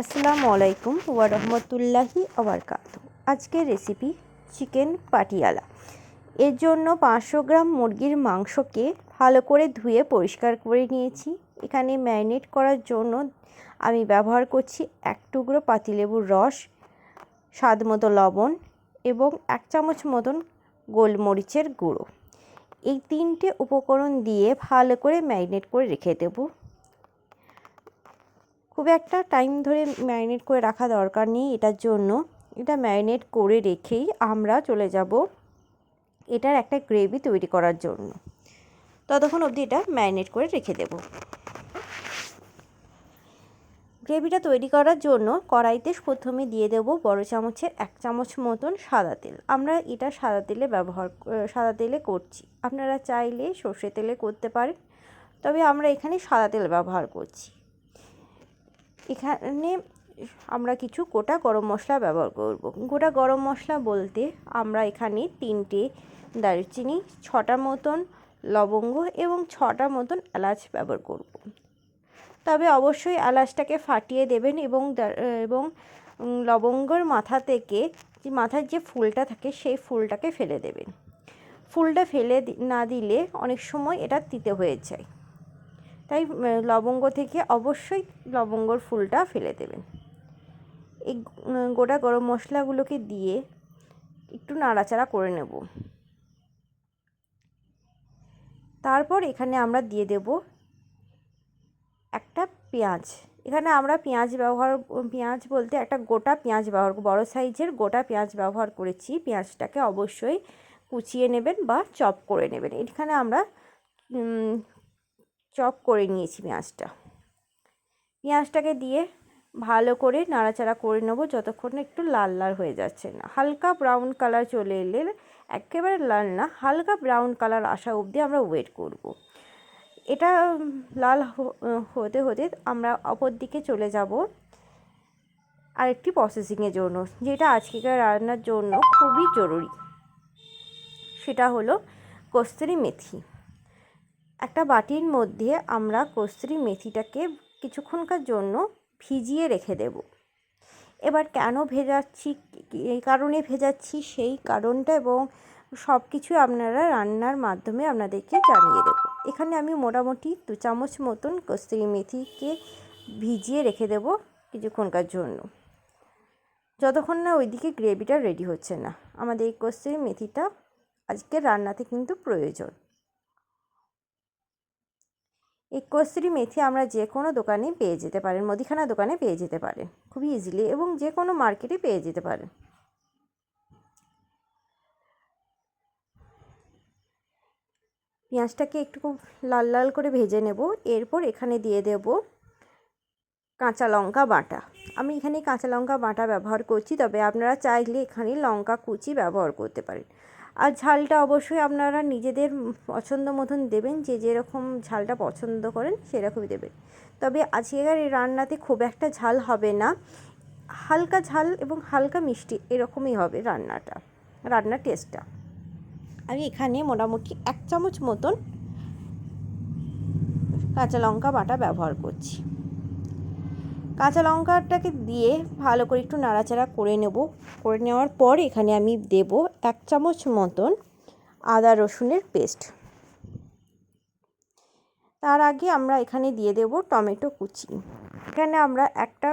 আসসালামু আলাইকুম ওয়া রহমতুল্লাহি আবরকাত আজকের রেসিপি চিকেন পাটিয়ালা। এর জন্য পাঁচশো গ্রাম মুরগির মাংসকে ভালো করে ধুয়ে পরিষ্কার করে নিয়েছি। এখানে ম্যারিনেট করার জন্য আমি ব্যবহার করছি এক টুকরো পাতিলেবুর রস, স্বাদ মতো লবণ এবং এক চামচ মতন গোলমরিচের গুঁড়ো। এই তিনটে উপকরণ দিয়ে ভালো করে ম্যারিনেট করে রেখে দেবো। খুব একটা টাইম ধরে ম্যারিনেট করে রাখা দরকার নেই এটার জন্য। এটা ম্যারিনেট করে রেখেই আমরা চলে যাব এটার একটা গ্রেভি তৈরি করার জন্য। ততক্ষণ অবধি এটা ম্যারিনেট করে রেখে দেব। গ্রেভিটা তৈরি করার জন্য কড়াইতে প্রথমে দিয়ে দেব বড় চামচের এক চামচ মতন সাদা তেল। আমরা এটা সাদা তেলে ব্যবহার সাদা তেলে করছি। আপনারা চাইলে সর্ষে তেলে করতে পারেন। তবে আমরা এখানে সাদা তেল ব্যবহার করছি। এখানে আমরা কিছু গোটা গরম মশলা ব্যবহার করব। গোটা গরম মশলা বলতে আমরা এখানে তিনটে দারুচিনি, ছটা মতন লবঙ্গ এবং ছটা মতন এলাচ ব্যবহার করব। তবে অবশ্যই এলাচটাকে ফাটিয়ে দেবেন এবং এবং লবঙ্গর মাথা থেকে যে মাথার যে ফুলটা থাকে সেই ফুলটাকে ফেলে দেবেন। ফুলটা ফেলে না দিলে অনেক সময় এটা তিতে হয়ে যায়। তাই লবঙ্গ থেকে অবশ্যই লবঙ্গর ফুলটা ফেলে দেবেন। এই গোটা গরম মশলাগুলোকে দিয়ে একটু নাড়াচাড়া করে নেব। তারপর এখানে আমরা দিয়ে দেব একটা পেঁয়াজ। এখানে আমরা পেঁয়াজ ব্যবহার, পেঁয়াজ বলতে একটা গোটা পেঁয়াজ ব্যবহার বড় সাইজের গোটা পেঁয়াজ ব্যবহার করেছি। পেঁয়াজটাকে অবশ্যই কুচিয়ে নেবেন বা চপ করে নেবেন। এখানে আমরা চপ করে নিয়েছি পেঁয়াজটা। পেঁয়াজটাকে দিয়ে ভালো করে নাড়াচাড়া করে নেব যতক্ষণ একটু লাল লাল হয়ে যাচ্ছে না। হালকা ব্রাউন কালার চলে এলে একেবারে লাল না, হালকা ব্রাউন কালার আসা অবধি আমরা ওয়েট করব। এটা লাল হতে হতে আমরা অপর দিকে চলে যাব আরেকটি প্রসেসিংয়ের জন্য, যেটা আজকেকার রান্নার জন্য খুবই জরুরি। সেটা হলো কস্তুরি মেথি। একটা বাটির মধ্যে আমরা কস্তুরি মেথিটাকে কিছুক্ষণকার জন্য ভিজিয়ে রেখে দেব। এবার কেন ভেজাচ্ছি এই কারণে ভেজাচ্ছি সেই কারণটা এবং সব কিছু আপনারা রান্নার মাধ্যমে আপনাদেরকে জানিয়ে দেব। এখানে আমি মোটামুটি দু চামচ মতন কস্তুরি মেথিকে ভিজিয়ে রেখে দেব কিছুক্ষণকার জন্য। যতক্ষণ না ওইদিকে গ্রেভিটা রেডি হচ্ছে না। আমাদের এই কস্তুরি মেথিটা আজকে রান্নাতে কিন্তু প্রয়োজন। এই কস্তুরি মেথি আমরা যে কোনো দোকানে পেয়ে যেতে পারেন, মুদিখানা দোকানে পেয়ে যেতে পারেন। খুবই ইজিলি এবং যে কোনো মার্কেটে পেয়ে যেতে পারেন। পেঁয়াজটাকে একটু লাল লাল করে ভেজে নেব। এরপর এখানে দিয়ে দেব কাঁচা লঙ্কা বাটা। আমি এখানে কাঁচা লঙ্কা বাটা ব্যবহার করছি, তবে আপনারা চাইলে এখানে লঙ্কা কুচি ব্যবহার করতে পারেন। আর ঝালটা অবশ্যই আপনারা নিজেদের পছন্দ মতন দেবেন, যে যেরকম ঝালটা পছন্দ করেন সেরকমই দেবেন। তবে আজকের এই রান্নাতে খুব একটা ঝাল হবে না। হালকা ঝাল এবং হালকা মিষ্টি এরকমই হবে রান্নাটা, রান্নার টেস্টটা। আমি এখানে মোটামুটি এক চামচ মতন কাঁচা লঙ্কা বাটা ব্যবহার করছি। কাঁচা লঙ্কাটাকে দিয়ে ভালো করে একটু নাড়াচাড়া করে নেব। করে নেওয়ার পর এখানে আমি দেব এক চামচ মতন আদা রসুনের পেস্ট। তার আগে আমরা এখানে দিয়ে দেব টমেটো কুচি। এখানে আমরা একটা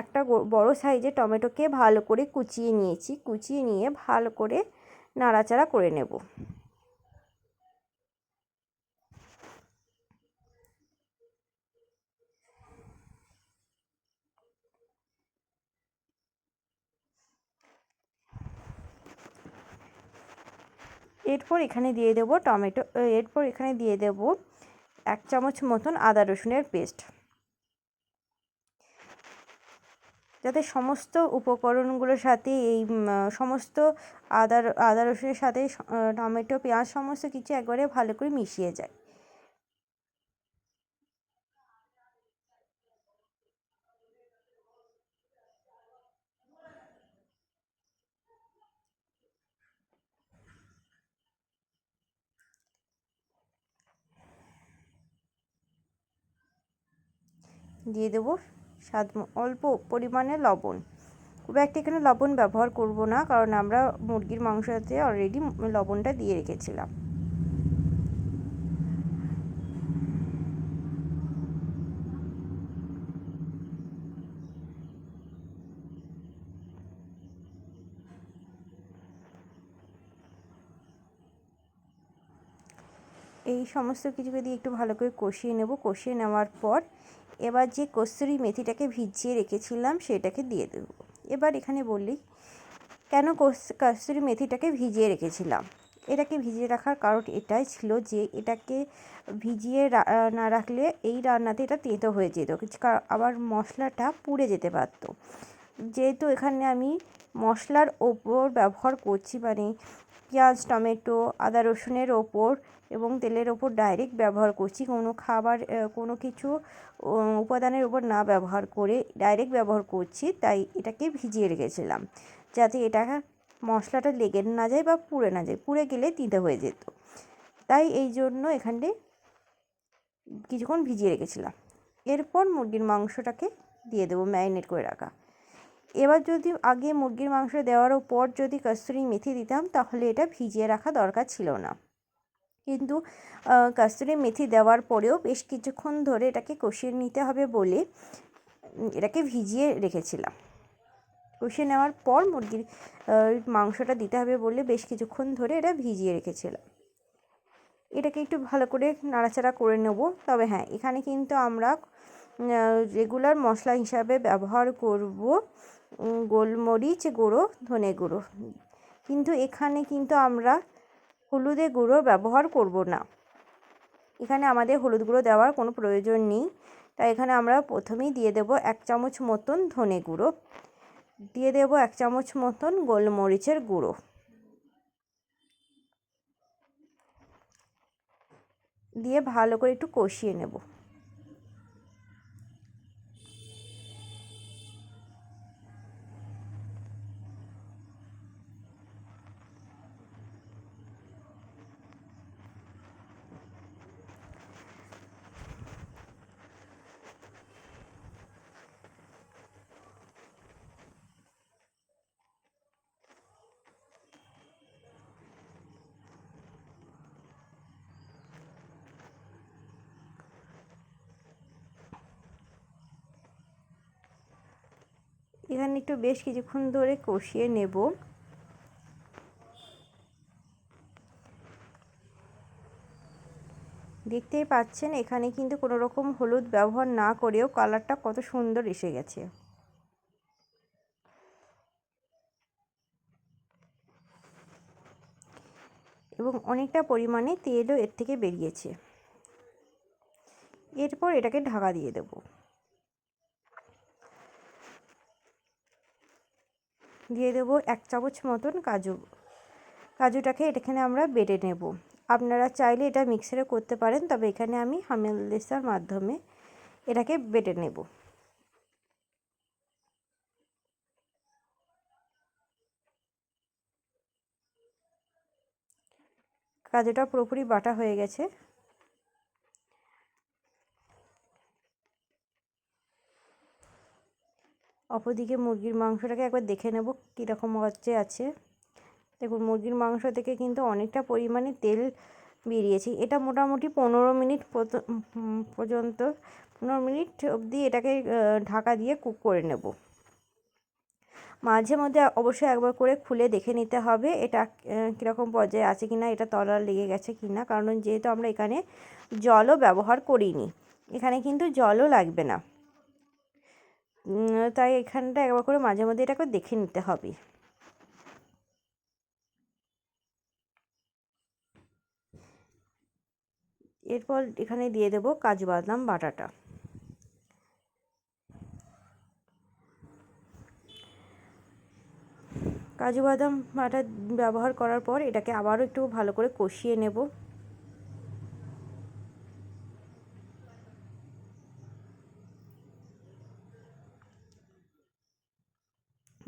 একটা বড় সাইজের টমেটোকে ভালো করে কুচিয়ে নিয়েছি। কুচিয়ে নিয়ে ভালো করে নাড়াচাড়া করে নেব। এরপর এখানে দিয়ে দেবো টমেটো এরপর এখানে দিয়ে দেব এক চামচ মতন আদা রসুনের পেস্ট। যাতে সমস্ত উপকরণগুলোর সাথে এই সমস্ত আদা আদা রসুনের সাথে টমেটো, পেঁয়াজ, সমস্ত কিছু একবারে ভালো করে মিশিয়ে যায়। দিয়ে দেবো স্বাদ অল্প পরিমাণে লবণ। খুব একটা এখানে লবণ ব্যবহার করব না, কারণ আমরা মুরগির মাংসতে অলরেডি লবণটা দিয়ে রেখেছিলাম। এই সমস্ত কিছুকে দিয়ে একটু ভালো করে কষিয়ে নেব। কষিয়ে নেওয়ার পর এবার যে কস্তুরি মেথিটাকে ভিজিয়ে রেখেছিলাম সেটাকে দিয়ে দেব। এবার এখানে বললি কেন কস- কস্তুরি মেথিটাকে ভিজিয়ে রেখেছিলাম? এটাকে ভিজিয়ে রাখার কারণ এটাই ছিল যে এটাকে ভিজিয়ে না রাখলে এই রান্নাতে এটা তেতো হয়ে যেত। আবার মশলাটা পুড়ে যেতে পারতো। যেহেতু এখানে আমি মশলার ওপর ব্যবহার করছি মানে পেঁয়াজ, টমেটো, আদা রসুনের ওপর এবং তেলের ওপর ডাইরেক্ট ব্যবহার করছি। কোনো খাবার কোনো কিছু উপাদানের ওপর না ব্যবহার করে ডাইরেক্ট ব্যবহার করছি, তাই এটাকে ভিজিয়ে রেখেছিলাম যাতে এটা মশলাটা লেগে না যায় বা পুড়ে না যায়, পুড়ে গেলে তিতে হয়ে যেত। তাই এই জন্য এখানে কিছুক্ষণ ভিজিয়ে রেখেছিলাম। এরপর মুরগির মাংসটাকে দিয়ে দেবো ম্যারিনেট করে রাখা। এবার যদি আগে মুরগির মাংস দেওয়ার পর যদি কস্তুরি মেথি দিতাম, তাহলে এটা ভিজিয়ে রাখা দরকার ছিল না। কিন্তু কস্তুরি মেথি দেওয়ার পরেও বেশ কিছুক্ষণ ধরে এটাকে কষিয়ে নিতে হবে বলে এটাকে ভিজিয়ে রেখেছিলাম। কষিয়ে নেওয়ার পর মুরগির মাংসটা দিতে হবে বলে বেশ কিছুক্ষণ ধরে এটা ভিজিয়ে রেখেছিলাম। এটাকে একটু ভালো করে নাড়াচাড়া করে নেব। তবে হ্যাঁ এখানে কিন্তু আমরা রেগুলার মশলা হিসাবে ব্যবহার করব। গোলমরিচ গুঁড়ো, ধনে গুঁড়ো। কিন্তু এখানে কিন্তু আমরা হলুদে গুঁড়ো ব্যবহার করব না। এখানে আমাদের হলুদ গুঁড়ো দেওয়ার কোনো প্রয়োজন নেই। তাই এখানে আমরা প্রথমেই দিয়ে দেব এক চামচ মতন ধনে গুঁড়ো। দিয়ে দেব এক চামচ মতন গোলমরিচের গুঁড়ো। দিয়ে ভালো করে একটু কষিয়ে নেব। এখানে একটু বেশ কিছুক্ষণ ধরে কষিয়ে নেব। দেখতেই পাচ্ছেন, এখানে কিন্তু কোনো রকম হলুদ ব্যবহার না করেও কালারটা কত সুন্দর এসে গেছে। এবং অনেকটা পরিমাণে তেলও এর থেকে বেরিয়েছে। এরপর এটাকে ঢাকা দিয়ে দেবো। দিয়ে দেবো এক চামচ মতন কাজু। কাজুটাকে এখানে আমরা বেটে নেব। আপনারা চাইলে এটা মিক্সারে করতে পারেন, তবে এখানে আমি হামেলদিসার মাধ্যমে এটাকে বেটে নেব। কাজুটা পুরোপুরি বাটা হয়ে গেছে। অপরদিকে মুরগির মাংসটাকে একবার দেখে নেব কীরকম হচ্ছে আছে। দেখুন, মুরগির মাংস থেকে কিন্তু অনেকটা পরিমাণে তেল বেরিয়েছে। এটা মোটামুটি পনেরো মিনিট পর্যন্ত, পনেরো মিনিট অবধি এটাকে ঢাকা দিয়ে কুক করে নেব। মাঝে মধ্যে অবশ্যই একবার করে খুলে দেখে নিতে হবে এটা কীরকম পর্যায়ে আছে কি না এটা তলা লেগে গেছে কি না কারণ যেহেতু আমরা এখানে জলও ব্যবহার করিনি, এখানে কিন্তু জলও লাগবে না। তাই এখানটা একবার করে মাঝে মধ্যে এটাকে দেখে নিতে হবে। এরপর এখানে দিয়ে দেব কাজু বাদাম বাটাটা। কাজু বাদাম বাটা ব্যবহার করার পর এটাকে আবারও একটু ভালো করে কষিয়ে নেব।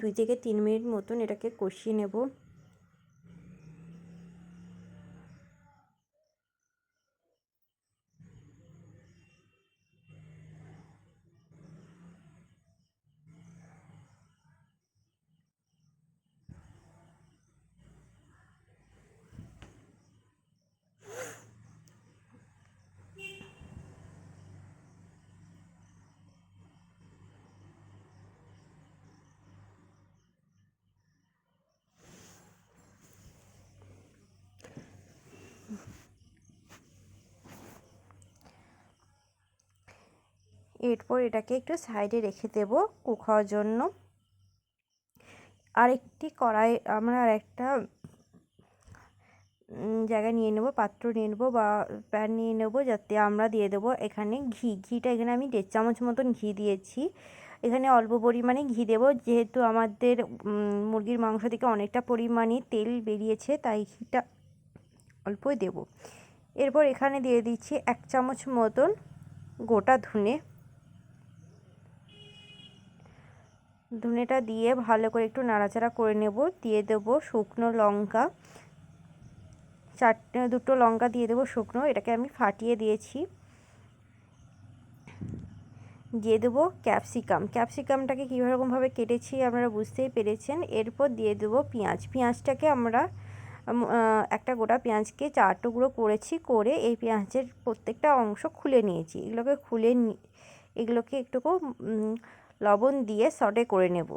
দুই থেকে তিন মিনিট মতন এটাকে কষিয়ে নেব। এরপর এটাকে একটু সাইডে রেখে দেব কুক হওয়ার জন্য। আরেকটি কড়াই আমরা আর একটা জায়গায় নিয়ে নেব, পাত্র নিয়ে নেব বা প্যান নিয়ে নেব যাতে আমরা দিয়ে দেবো এখানে ঘি। ঘিটা এখানে আমি দেড় চামচ মতন ঘি দিয়েছি। এখানে অল্প পরিমাণে ঘি দেবো, যেহেতু আমাদের মুরগির মাংস থেকে অনেকটা পরিমাণে তেল বেরিয়েছে তাই ঘিটা অল্পই দেব। এরপর এখানে দিয়ে দিচ্ছি এক চামচ মতন গোটা ধনে। ধনেটা দিয়ে ভালো করে একটু নাড়াচাড়া করে নেব। দিয়ে দেবো শুকনো লঙ্কা। চারটে, দুটো লঙ্কা দিয়ে দেবো শুকনো, এটাকে আমি ফাটিয়ে দিয়েছি। দিয়ে দেবো ক্যাপসিকাম। ক্যাপসিকামটাকে কীরকমভাবে কেটেছি আপনারা বুঝতেই পেরেছেন। এরপর দিয়ে দেবো পেঁয়াজ। পেঁয়াজটাকে আমরা একটা গোটা পেঁয়াজকে চার টুকরো করেছি, করে এই পেঁয়াজের প্রত্যেকটা অংশ খুলে নিয়েছি। এগুলোকে খুলে এগুলোকে একটুকু লবণ দিয়ে সটে করে নেব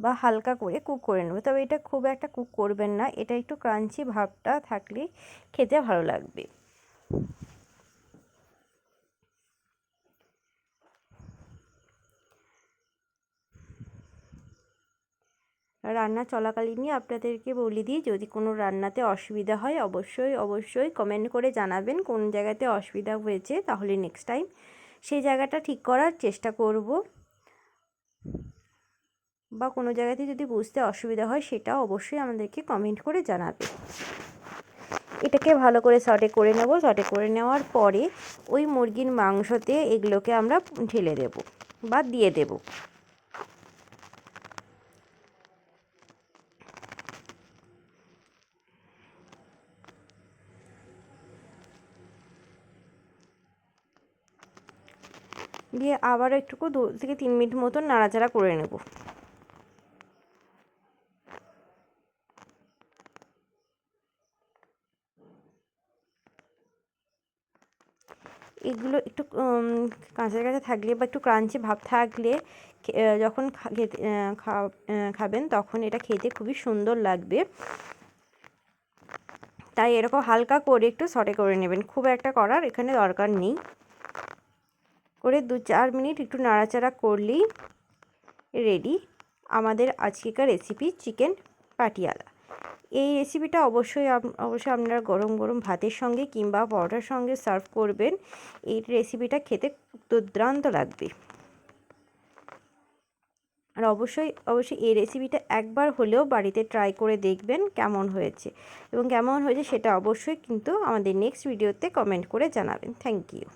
বা হালকা করে কুক করে নেব। তবে এটা খুব একটা কুক করবেন না, এটা একটু ক্রাঞ্চি ভাবটা থাকলে খেতে ভালো লাগবে। রান্না চলাকালীনই আপনাদেরকে বলে দিই, যদি কোনো রান্নাতে অসুবিধা হয়, অবশ্যই অবশ্যই কমেন্ট করে জানাবেন কোন জায়গাতে অসুবিধা হয়েছে, তাহলে নেক্সট টাইম সেই জায়গাটা ঠিক করার চেষ্টা করব। বা কোনো জায়গাতে যদি বুঝতে অসুবিধা হয় সেটা অবশ্যই আমাদেরকে কমেন্ট করে জানাবে। এটাকে ভালো করে সটে করে নেব। সটে করে নেওয়ার পরে ওই মুরগির মাংসতে এগুলোকে আমরা ঢেলে দেব বা দিয়ে দেব। দিয়ে আবার একটুকু দু থেকে তিন মিনিট মতন নাড়াচাড়া করে নেব। এগুলো একটু কাঁচা কাঁচা থাকলে বা একটু ক্রাঞ্চি ভাব থাকলে যখন খেতে খাবেন তখন এটা খেতে খুবই সুন্দর লাগবে। তাই এরকম হালকা করে একটু সটে করে নেবেন। খুব একটা করার এখানে দরকার নেই। করে দু চার মিনিট একটু নাড়াচাড়া করলেই রেডি। আমাদের আজকেকার রেসিপি চিকেন পাটিয়ালা। এই রেসিপিটা অবশ্যই অবশ্যই আপনারা গরম গরম ভাতের সঙ্গে কিংবা পরোটার সঙ্গে সার্ভ করবেন। এই রেসিপিটা খেতে দুর্দান্ত লাগবে। আর অবশ্যই অবশ্যই এই রেসিপিটা একবার হলেও বাড়িতে ট্রাই করে দেখবেন কেমন হয়েছে। এবং কেমন হয়েছে সেটা অবশ্যই কিন্তু আমাদের নেক্সট ভিডিওতে কমেন্ট করে জানাবেন। Thank you